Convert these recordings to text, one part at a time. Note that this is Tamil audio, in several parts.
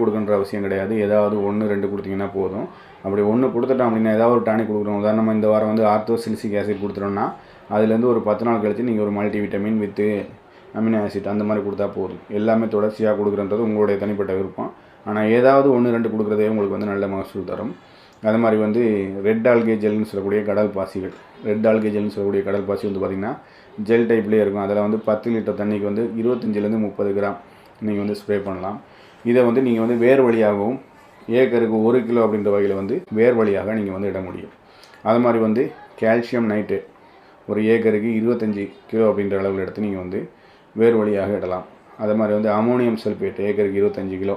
கொடுக்கணுன்ற அவசியம் கிடையாது. ஏதாவது ஒன்று ரெண்டு கொடுத்தீங்கன்னா போதும். அப்படி ஒன்று கொடுத்துட்டோம் அப்படின்னா ஏதாவது ஒரு டானிக் கொடுக்குறோம் உதாரணமாக இந்த வாரம் வந்து ஆர்த்தோசிலிசிக் ஆசிட் கொடுத்துட்டோம்னா அதுலேருந்து ஒரு பத்து நாள் கழித்து நீங்கள் ஒரு multi vitamin with amino acid அந்த மாதிரி கொடுத்தா போதும். எல்லாமே தொடர்ச்சியாக கொடுக்குறன்றது உங்களுடைய தனிப்பட்ட விருப்பம். ஆனால் ஏதாவது ஒன்று ரெண்டு கொடுக்குறதே உங்களுக்கு வந்து நல்ல மகசூல் தரும். அது மாதிரி வந்து ரெட் ஆல்கே ஜெல்னு சொல்லக்கூடிய கடல் பாசிகள். ரெட் ஆல்கே ஜெல்னு சொல்லக்கூடிய கடல் பாசி வந்து பார்த்திங்கன்னா ஜெல் டைப்லேயே இருக்கும். அதில் வந்து பத்து லிட்டர் தண்ணிக்கு வந்து இருபத்தஞ்சிலேருந்து முப்பது கிராம் நீங்கள் வந்து ஸ்ப்ரே பண்ணலாம். இதை வந்து நீங்கள் வந்து வேர் வழியாகவும் ஏக்கருக்கு ஒரு கிலோ அப்படின்ற வகையில் வந்து வேர் வழியாக நீங்கள் வந்து இட முடியும். அது மாதிரி வந்து கால்சியம் நைட்டு ஒரு ஏக்கருக்கு இருபத்தஞ்சி கிலோ அப்படின்ற அளவில் எடுத்து நீங்கள் வந்து வேர் வழியாக இடலாம். அது மாதிரி வந்து அமோனியம் சல்பேட் ஏக்கருக்கு இருபத்தஞ்சி கிலோ.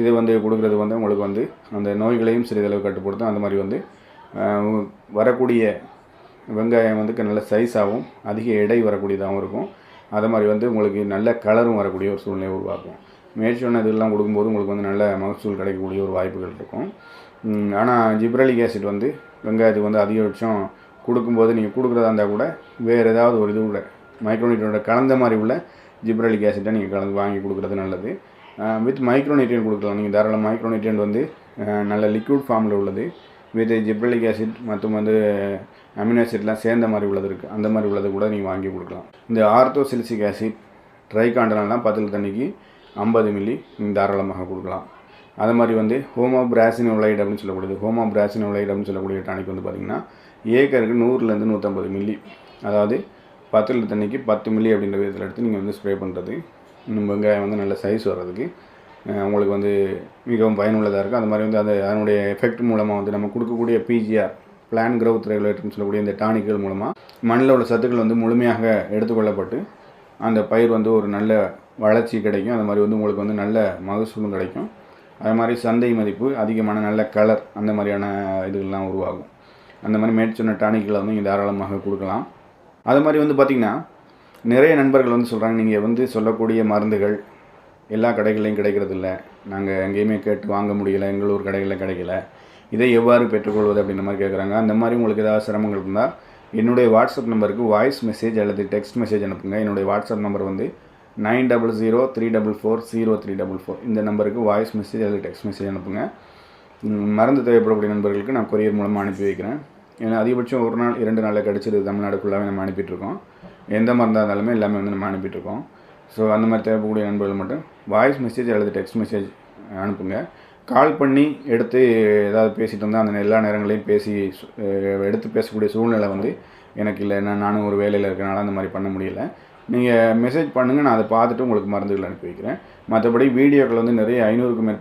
இது வந்து கொடுக்குறது வந்து உங்களுக்கு வந்து அந்த நோய்களையும் சிறிதளவு கட்டுப்படுத்தும். அந்த மாதிரி வந்து வரக்கூடிய வெங்காயம் வந்து நல்ல சைஸாகவும் அதிக எடை வரக்கூடியதாகவும் இருக்கும். அது மாதிரி வந்து உங்களுக்கு நல்ல கலரும் வரக்கூடிய ஒரு சூழ்நிலையை உருவாக்கும். மேற்சொன்ன இதெல்லாம் கொடுக்கும்போது உங்களுக்கு வந்து நல்ல மகசூல் கிடைக்கக்கூடிய ஒரு வாய்ப்புகள் இருக்கும். ஆனால் ஜிப்ரலிக் ஆசிட் வந்து வெங்காயத்துக்கு வந்து அதிகபட்சம் கொடுக்கும்போது நீங்கள் கொடுக்குறதா இருந்தால் கூட வேறு ஏதாவது ஒரு இது கூட மைக்ரோனியூட்ரோட கலந்த மாதிரி உள்ள ஜிப்ரலிக் ஆசிட்டை நீங்கள் கலந்து வாங்கி கொடுக்குறது நல்லது. வித் மைக்ரோநியூட்ரியன் கொடுக்கலாம். நீங்கள் தாராளம் மைக்ரோநியூட்ரியன் வந்து நல்ல லிக்விட் ஃபார்மில் உள்ளது. வித் ஜிப்ரலிக் ஆசிட் மற்றும் வந்து அமினோ ஆசிட்லாம் சேர்ந்த மாதிரி உள்ளது இருக்குது அந்த மாதிரி உள்ளது கூட நீங்கள் வாங்கி கொடுக்கலாம். இந்த ஆர்த்தோசிலிசிக் ஆசிட் ட்ரைகாண்டனெலாம் பத்தில் தண்ணிக்கு ஐம்பது மில்லி நீங்கள் தாராளமாக கொடுக்கலாம். அது மாதிரி வந்து ஹோமோ பிராசினோலைட் அப்படின்னு சொல்லக்கூடியது. ஹோமோ பிராசினோலைட் அப்படின்னு சொல்லக்கூடிய டானிக் வந்து பார்த்திங்கன்னா ஏக்கருக்கு நூறுலேருந்து நூற்றம்பது மில்லி. அதாவது பத்து லிட்டர் தண்ணிக்கு பத்து மில்லி அப்படின்ற விதத்தில் எடுத்து நீங்கள் வந்து ஸ்ப்ரே பண்ணுறது இன்னும் வெங்காயம் வந்து நல்ல சைஸ் வர்றதுக்கு உங்களுக்கு வந்து மிகவும் பயனுள்ளதாக இருக்கும். அது மாதிரி வந்து அது அதனுடைய எஃபெக்ட் மூலமாக வந்து நம்ம கொடுக்கக்கூடிய பிஜிஆர் பிளான் க்ரௌத் ரெகுலேட்டர்னு சொல்லக்கூடிய இந்த டானிக்குகள் மூலமாக மண்ணில் உள்ள சத்துக்கள் வந்து முழுமையாக எடுத்துக்கொள்ளப்பட்டு அந்த பயிர் வந்து ஒரு நல்ல வளர்ச்சி கிடைக்கும். அது மாதிரி வந்து உங்களுக்கு வந்து நல்ல மகசூலும் கிடைக்கும். அது மாதிரி சந்தை மதிப்பு அதிகமான நல்ல கலர் அந்த மாதிரியான இதுகள்லாம் உருவாகும். அந்த மாதிரி மேற்சொன்ன டானிக்களை வந்து நீங்கள் தாராளமாக கொடுக்கலாம். அது மாதிரி வந்து பார்த்திங்கன்னா நிறைய நண்பர்கள் வந்து சொல்கிறாங்க நீங்கள் வந்து சொல்லக்கூடிய மருந்துகள் எல்லா கடைகள்லையும் கிடைக்கிறது இல்லை நாங்கள் எங்கேயுமே கேட்டு வாங்க முடியலை எங்களூர் கடைகளில் கிடைக்கல. இதை எவ்வாறு பெற்றுக்கொள்வது அப்படின்ற மாதிரி கேட்குறாங்க அந்த மாதிரி உங்களுக்கு ஏதாவது சிரமங்கள் இருந்தால் என்னுடைய வாட்ஸ்அப் நம்பருக்கு வாய்ஸ் மெசேஜ் அல்லது டெக்ஸ்ட் மெசேஜ் அனுப்புங்க. என்னுடைய வாட்ஸ்அப் நம்பர் வந்து nine double zero three double four zero three double four. இந்த நம்பருக்கு வாய்ஸ் மெசேஜ் அல்லது டெக்ஸ்ட் மெசேஜ் அனுப்புங்க. மருந்து தேவைப்படக்கூடிய நண்பர்களுக்கு நான் கொரியர் மூலமாக அனுப்பி வைக்கிறேன். ஏன்னா அதிகபட்சம் ஒரு நாள் இரண்டு நாளில் கிடச்சிருது தமிழ்நாடுக்குள்ளாவே நம்ம அனுப்பிட்டுருக்கோம். எந்த மருந்தாக இருந்தாலுமே எல்லாமே வந்து நம்ம அனுப்பிட்டுருக்கோம். ஸோ அந்த மாதிரி தேவைப்படக்கூடிய நண்பர்கள் மட்டும் வாய்ஸ் மெசேஜ் அல்லது டெக்ஸ்ட் மெசேஜ் அனுப்புங்க. கால் பண்ணி எடுத்து ஏதாவது பேசிட்டு இருந்தால் அந்த எல்லா நேரங்களையும் பேசி எடுத்து பேசக்கூடிய சூழ்நிலை வந்து எனக்கு இல்லை நான் நானும் ஒரு வேலையில் இருக்கிறனால அந்த மாதிரி பண்ண முடியல. நீங்கள் மெசேஜ் பண்ணுங்கள் நான் அதை பார்த்துட்டு உங்களுக்கு மருந்துகள் அனுப்பி வைக்கிறேன். மற்றபடி வீடியோக்கள் வந்து நிறைய ஐநூறுக்கும் மேற்பட்ட